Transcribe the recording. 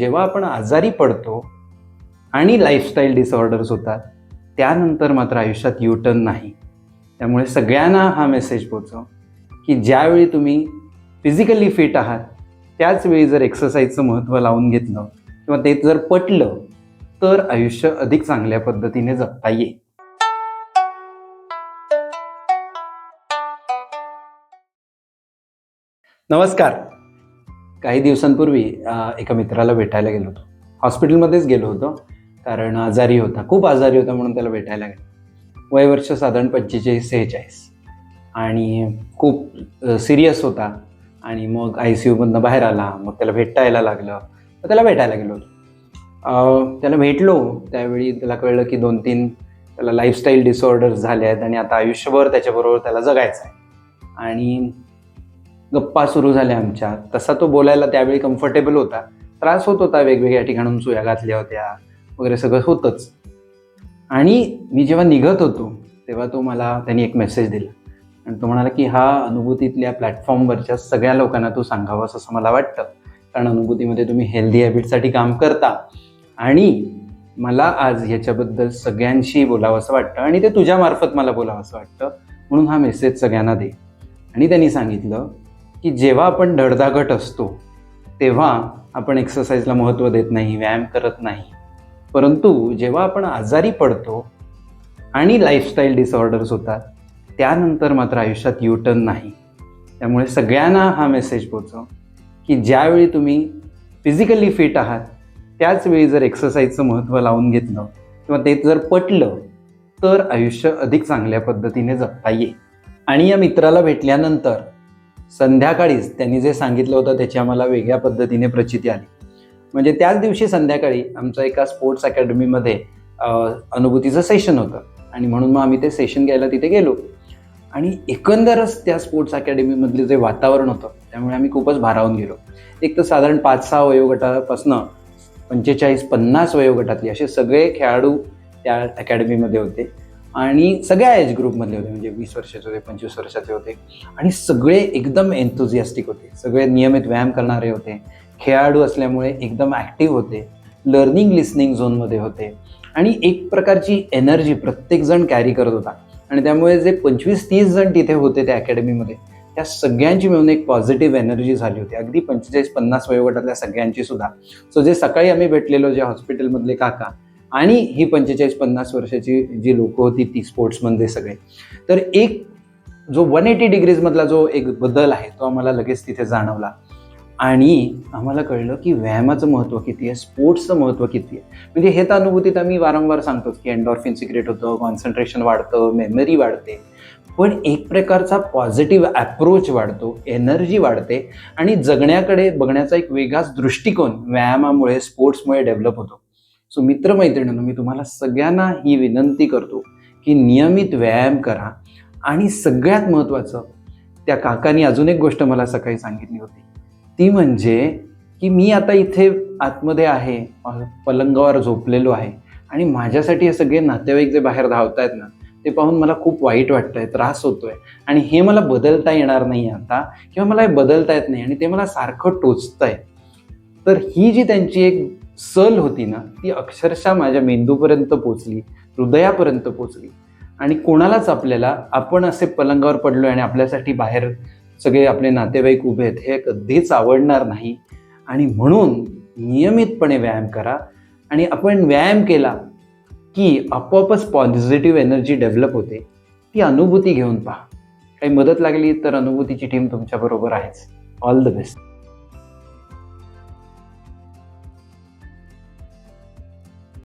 जेव्हा आपण आजारी पडतो आणि लाईफस्टाईल डिसऑर्डर्स होतात त्यानंतर मात्र आयुष्यात युटर्न नाही. त्यामुळे सगळ्यांना हा मेसेज पोचव की ज्यावेळी तुम्ही फिजिकली फिट आहात त्याच वेळी जर एक्सरसाइजचं महत्त्व लावून घेतलं किंवा ते जर पटलं तर आयुष्य अधिक चांगल्या पद्धतीने जगता येईल. नमस्कार. काही दिवसांपूर्वी एका मित्राला भेटायला गेलो होतो. हॉस्पिटलमध्येच गेलो होतो कारण आजारी होता खूप आजारी होता म्हणून त्याला भेटायला गेलो. वय वर्ष साधारण पंचेचाळीस सेहेचाळीस. आणि खूप सिरियस होता. आणि मग आय सी यूमधनं बाहेर आला मग त्याला भेटता यायला लागलं. मग त्याला भेटायला गेलो होतो. त्याला भेटलो. त्यावेळी त्याला कळलं की दोन तीन त्याला लाईफस्टाईल डिसऑर्डर्स झाले आहेत आणि आता आयुष्यभर त्याच्याबरोबर त्याला जगायचं आहे. आणि गप्पा सुरू झाल्या आमच्या. तसा तो बोलायला त्यावेळी कम्फर्टेबल होता. त्रास होत होता वेगवेगळ्या ठिकाणून सुया घातल्या होत्या. वगैरे सगळं होतंच. आणि मी जेव्हा निघत होतो तेव्हा तो मला त्यांनी एक मेसेज दिला. आणि तो म्हणाला की हा अनुभूतीतल्या प्लॅटफॉर्मवरच्या सगळ्या लोकांना तू सांगावा असं मला वाटतं. कारण अनुभूतीमध्ये तुम्ही हेल्दी हॅबिटसाठी काम करता. आणि मला आज ह्याच्याबद्दल सगळ्यांशी बोलावं असं वाटतं आणि ते तुझ्यामार्फत मला बोलावं असं वाटतं. म्हणून हा मेसेज सगळ्यांना दे. आणि त्यांनी सांगितलं की जेव्हा आपण धडधाकट असतो तेव्हा आपण एक्सरसाइजला महत्त्व देत नाही व्यायाम करत नाही. परंतु जेव्हा आपण आजारी पडतो आणि लाईफस्टाईल डिसऑर्डर्स होतात त्यानंतर मात्र आयुष्यात युटर्न नाही. त्यामुळे सगळ्यांना हा मेसेज पोचव की ज्यावेळी तुम्ही फिजिकली फिट आहात त्याचवेळी जर एक्सरसाइजचं महत्त्व लावून घेतलं किंवा ते जर पटलं तर आयुष्य अधिक चांगल्या पद्धतीने जगता येईल. आणि या मित्राला भेटल्यानंतर संध्याकाळीच त्यांनी जे सांगितलं होतं त्याची आम्हाला वेगळ्या पद्धतीने प्रचिती आली. म्हणजे त्याच दिवशी संध्याकाळी आमचं एका स्पोर्ट्स अकॅडमीमध्ये अनुभूतीचं सेशन होतं. आणि म्हणून मग आम्ही ते सेशन घ्यायला तिथे गेलो. आणि एकंदरच त्या स्पोर्ट्स अकॅडमीमधलं जे वातावरण होतं त्यामुळे आम्ही खूपच भारावून गेलो. एक तर साधारण पाच सहा वयोगटापासनं पंचेचाळीस पन्नास वयोगटातले असे सगळे खेळाडू त्या अकॅडमीमध्ये होते. आणि सगळ्या एज ग्रुपमधले होते म्हणजे वीस वर्षाचे होते पंचवीस वर्षाचे होते. आणि सगळे एकदम एन्थुझियास्टिक होते. सगळे नियमित व्यायाम करणारे होते. खेळाडू असल्यामुळे एकदम ॲक्टिव्ह होते. लर्निंग लिस्निंग झोनमध्ये होते. आणि एक प्रकारची एनर्जी प्रत्येकजण कॅरी करत होता. आणि त्यामुळे जे पंचवीस तीस जण तिथे होते त्या अकॅडमीमध्ये त्या सगळ्यांची मिळून एक पॉझिटिव्ह एनर्जी झाली होती. अगदी पंचेचाळीस पन्नास वयोगटातल्या सगळ्यांची सुद्धा. सो जे सकाळी आम्ही भेटलेलो जे हॉस्पिटलमधले काका आणि ही पंचेचाळीस पन्नास वर्षाची जी लोक होती ती स्पोर्ट्समध्ये सगळे. तर एक जो वन एटी डिग्रीजमधला जो एक बदल आहे तो आम्हाला लगेच तिथे जाणवला. आणि आम्हाला कळलं की व्यायामाचं महत्त्व किती आहे स्पोर्ट्सचं महत्त्व किती आहे. म्हणजे हे तर अनुभूतीत आम्ही वारंवार सांगतो की एन्डॉर्फिन सिक्रेट होतं कॉन्सन्ट्रेशन वाढतं मेमरी वाढते. पण एक प्रकारचा पॉझिटिव्ह अप्रोच वाढतो एनर्जी वाढते आणि जगण्याकडे बघण्याचा एक वेगळाच दृष्टिकोन व्यायामामुळे स्पोर्ट्समुळे डेव्हलप होतो. सो मित्रमैत्रिणींनो मी तुम्हाला सगळ्यांना ही विनंती करतो की नियमित व्यायाम करा. आणि सगळ्यात महत्त्वाचं त्या काकांनी अजून एक गोष्ट मला सकाळी सांगितली होती. ती म्हणजे की मी आता इथे आतमध्ये आहे पलंगावर झोपलेलो आहे. आणि माझ्यासाठी हे सगळे नातेवाईक जे बाहेर धावतायत ना ते पाहून मला खूप वाईट वाटतंय त्रास होतोय. आणि हे मला बदलता येणार नाही आता किंवा मला हे बदलता येत नाही आणि ते मला सारखं टोचतंय. तर ही जी त्यांची एक सल होती ना ती अक्षरशः माझ्या मेंदूपर्यंत पोचली हृदयापर्यंत पोचली आणि कोणालाच आपल्याला आपण असे पलंगावर पडलो आणि आपल्यासाठी बाहेर सगळे आपले नातेवाईक उभे आहेत हे कधीच आवडणार नाही. आणि म्हणून नियमितपणे व्यायाम करा. आणि आपण व्यायाम केला की आपोआपच पॉझिटिव्ह एनर्जी डेव्हलप होते. ती अनुभूती घेऊन पहा. काही मदत लागली तर अनुभूतीची टीम तुमच्याबरोबर आहेच. All the best